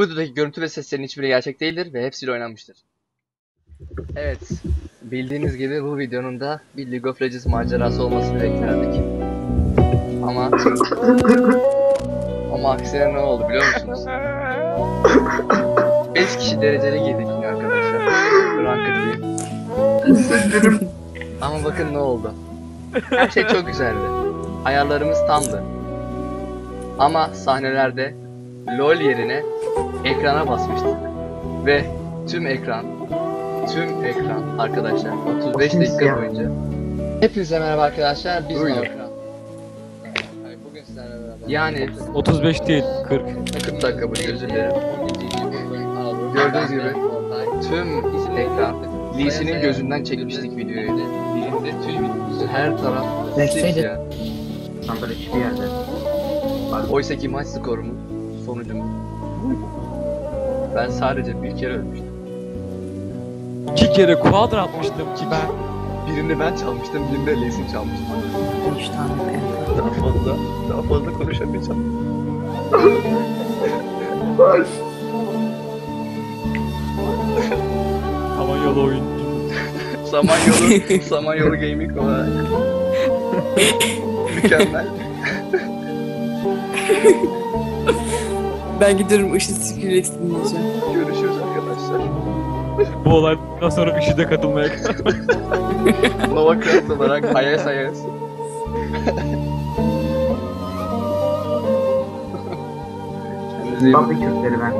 Bu videodaki görüntü ve seslerin hiçbiri gerçek değildir ve hepsiyle oynanmıştır. Evet, bildiğiniz gibi bu videonun da bir League of Legends macerası olmasını beklerdik. Ama ama aksine ne oldu biliyor musunuz? 5 kişi dereceli girdik yine arkadaşlar. Ranked değil. Ama bakın ne oldu. Her şey çok güzeldi. Ayarlarımız tamdı. Ama sahnelerde LOL yerine ekrana basmıştık. Ve tüm ekran, tüm ekran arkadaşlar 35 dakika Siyah. boyunca. Hepinize merhaba arkadaşlar. Biz Buyurun. ekran. Bugün sizlerle beraber. Yani 35 değil 40. 40 dakika bu özür dilerim. Gördüğünüz gibi tüm ekran Lee Sin'in gözünden çekmiştik videoyu. Birinde tüm her taraf Bekleydi. simsiyah. Sandal hiçbir yerde. Oysa ki maç skorumu sonucumuz ben sadece bir kere ölmüştüm. İki kere quadra atmıştım ki ben. Birinde ben çalmıştım, birinde Lee Sin çalmıştı. 13 tane. Daha fazla, daha fazla konuşamayacağım. Samanyolu oyuncu. Samanyolu, Samanyolu Gaming olarak. Mükemmel. Ben gidiyorum Işıl Skrillex dinleyeceğim. Görüşürüz arkadaşlar. Bu olaydan sonra bir şey de katılmaya Nova Craft olarak ayas ayas. Kendinize iyi bakın. Kürtleri ben.